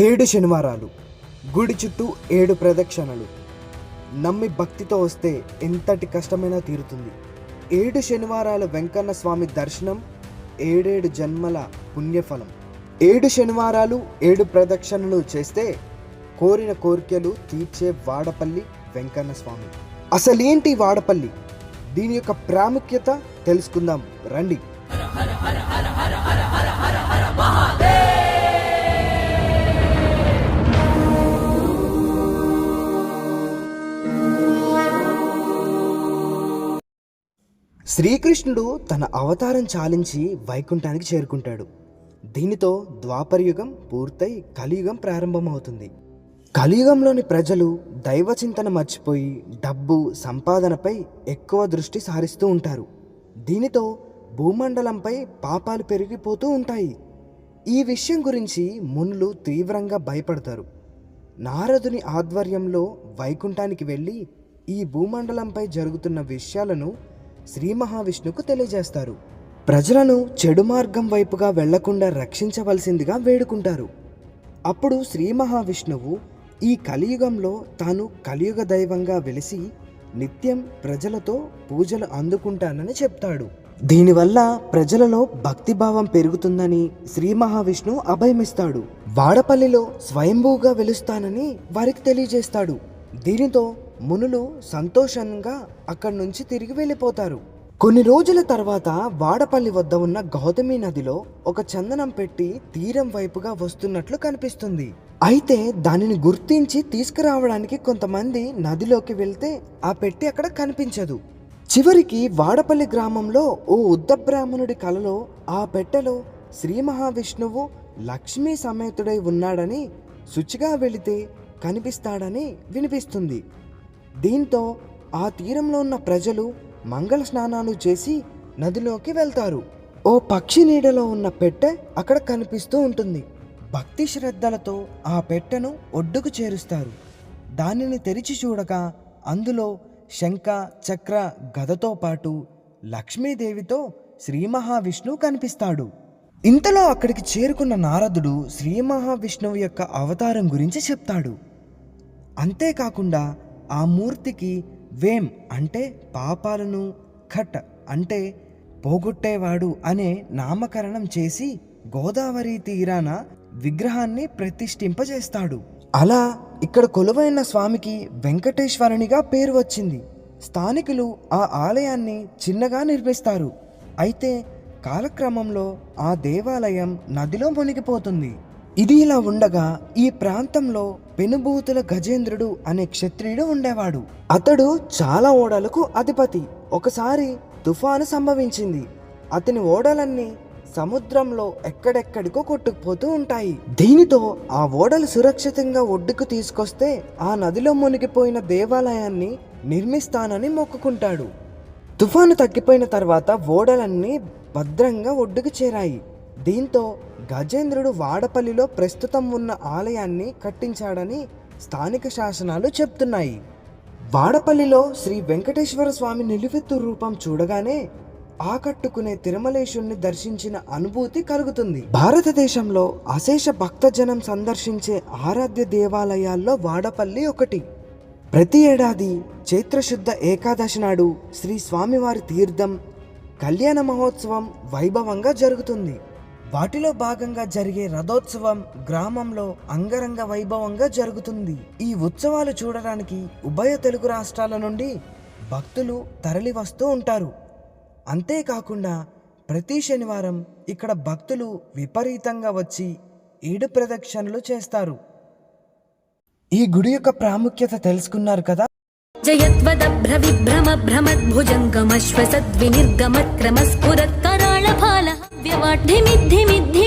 ఏడు శనివారాలు గుడి చుట్టూ ఏడు ప్రదక్షిణలు. నమ్మి భక్తితో వస్తే ఎంతటి కష్టమైనా తీరుతుంది. ఏడు శనివారాల వెంకన్న స్వామి దర్శనం ఏడేడు జన్మల పుణ్యఫలం. ఏడు శనివారాలు ఏడు ప్రదక్షిణలు చేస్తే కోరిన కోరికలు తీర్చే వాడపల్లి వెంకన్న స్వామి. అసలేంటి వాడపల్లి? దీని యొక్క ప్రాముఖ్యత తెలుసుకుందాం. రండి. శ్రీకృష్ణుడు తన అవతారం చాలించి వైకుంఠానికి చేరుకుంటాడు. దీనితో ద్వాపరయుగం పూర్తయి కలియుగం ప్రారంభమవుతుంది. కలియుగంలోని ప్రజలు దైవ చింతన మర్చిపోయి డబ్బు సంపాదనపై ఎక్కువ దృష్టి సారిస్తూ ఉంటారు. దీనితో భూమండలంపై పాపాలు పెరిగిపోతూ ఉంటాయి. ఈ విషయం గురించి మునులు తీవ్రంగా భయపడతారు. నారదుని ఆధ్వర్యంలో వైకుంఠానికి వెళ్ళి ఈ భూమండలంపై జరుగుతున్న విషయాలను శ్రీ మహావిష్ణుకు తెలియజేస్తారు. ప్రజలను చెడు మార్గం వైపుగా వెళ్ళకుండా రక్షించవలసిందిగా వేడుకుంటారు. అప్పుడు శ్రీ మహావిష్ణువు ఈ కలియుగంలో తాను కలియుగ దైవంగా వెలిసి నిత్యం ప్రజలతో పూజలు అందుకుంటానని చెప్తాడు. దీనివల్ల ప్రజలలో భక్తిభావం పెరుగుతుందని శ్రీ మహావిష్ణు అభయమిస్తాడు. వాడపల్లిలో స్వయంభూగా వెలుస్తానని వారికి తెలియజేస్తాడు. దీనితో మునులు సంతోషంగా అక్కడి నుంచి తిరిగి వెళ్ళిపోతారు. కొన్ని రోజుల తర్వాత వాడపల్లి వద్ద ఉన్న గౌతమి నదిలో ఒక చందనం పెట్టి తీరం వైపుగా వస్తున్నట్లు కనిపిస్తుంది. అయితే దానిని గుర్తించి తీసుకురావడానికి కొంతమంది నదిలోకి వెళ్తే ఆ పెట్టి అక్కడ కనిపించదు. చివరికి వాడపల్లి గ్రామంలో ఓ ఉద్దబ్రాహ్మణుడి కలలో ఆ పెట్టెలో శ్రీ మహావిష్ణువు లక్ష్మీ సమేతుడై ఉన్నాడని శుచిగా వెళితే కనిపిస్తాడని వినిపిస్తుంది. దీంతో ఆ తీరంలో ఉన్న ప్రజలు మంగళ స్నానాలు చేసి నదిలోకి వెళ్తారు. ఓ పక్షి నీడలో ఉన్న పెట్టె అక్కడ కనిపిస్తూ ఉంటుంది. భక్తి శ్రద్ధలతో ఆ పెట్టెను ఒడ్డుకు చేరుస్తారు. దానిని తెరిచి చూడగా అందులో శంఖ చక్ర గదతో పాటు లక్ష్మీదేవితో శ్రీ మహావిష్ణువు కనిపిస్తాడు. ఇంతలో అక్కడికి చేరుకున్న నారదుడు శ్రీ మహావిష్ణువు యొక్క అవతారం గురించి చెప్తాడు. అంతేకాకుండా ఆ మూర్తికి వేం అంటే పాపాలను ఖట్ అంటే పోగొట్టేవాడు అనే నామకరణం చేసి గోదావరి తీరాన విగ్రహాన్ని ప్రతిష్ఠింపజేస్తాడు. అలా ఇక్కడ కొలువైన స్వామికి వెంకటేశ్వరునిగా పేరు వచ్చింది. స్థానికులు ఆ ఆలయాన్ని చిన్నగా నిర్మిస్తారు. అయితే కాలక్రమంలో ఆ దేవాలయం నదిలో మునిగిపోతుంది. ఇది ఇలా ఉండగా ఈ ప్రాంతంలో పెనుభూతుల గజేంద్రుడు అనే క్షత్రియుడు ఉండేవాడు. అతడు చాలా ఓడలకు అధిపతి. ఒకసారి తుఫాను సంభవించింది. అతని ఓడలన్నీ సముద్రంలో ఎక్కడెక్కడికో కొట్టుకుపోతూ ఉంటాయి. దీనితో ఆ ఓడలు సురక్షితంగా ఒడ్డుకు తీసుకొస్తే ఆ నదిలో మునిగిపోయిన దేవాలయాన్ని నిర్మిస్తానని మొక్కుకుంటాడు. తుఫాను తగ్గిపోయిన తర్వాత ఓడలన్నీ భద్రంగా ఒడ్డుకు చేరాయి. దీంతో గజేంద్రుడు వాడపల్లిలో ప్రస్తుతం ఉన్న ఆలయాన్ని కట్టించాడని స్థానిక శాసనాలు చెప్తున్నాయి. వాడపల్లిలో శ్రీ వెంకటేశ్వర స్వామి నిలువెత్తు రూపం చూడగానే ఆకట్టుకునే తిరుమలేశుణ్ణి దర్శించిన అనుభూతి కలుగుతుంది. భారతదేశంలో అశేష భక్తజనం సందర్శించే ఆరాధ్య దేవాలయాల్లో వాడపల్లి ఒకటి. ప్రతి ఏడాది చైత్రశుద్ధ ఏకాదశి నాడు శ్రీ స్వామివారి తీర్థం కళ్యాణ మహోత్సవం వైభవంగా జరుగుతుంది. వాటిలో భాగంగా జరిగే రథోత్సవం గ్రామంలో అంగరంగ వైభవంగా జరుగుతుంది. ఈ ఉత్సవాలు చూడడానికి ఉభయ తెలుగు రాష్ట్రాల నుండి భక్తులు తరలి వస్తూ ఉంటారు. అంతేకాకుండా ప్రతి శనివారం ఇక్కడ భక్తులు విపరీతంగా వచ్చి ఏడు ప్రదక్షిణలు చేస్తారు. ఈ గుడి యొక్క ప్రాముఖ్యత తెలుసుకున్నారు కదా? జయత్వద భ్రవిభ్రమ భ్రమద్భుజంగమశ్వసద్వినిర్గమత్క్రమస్ఫురత్కరా वाढ् मिद्धि मिद्धि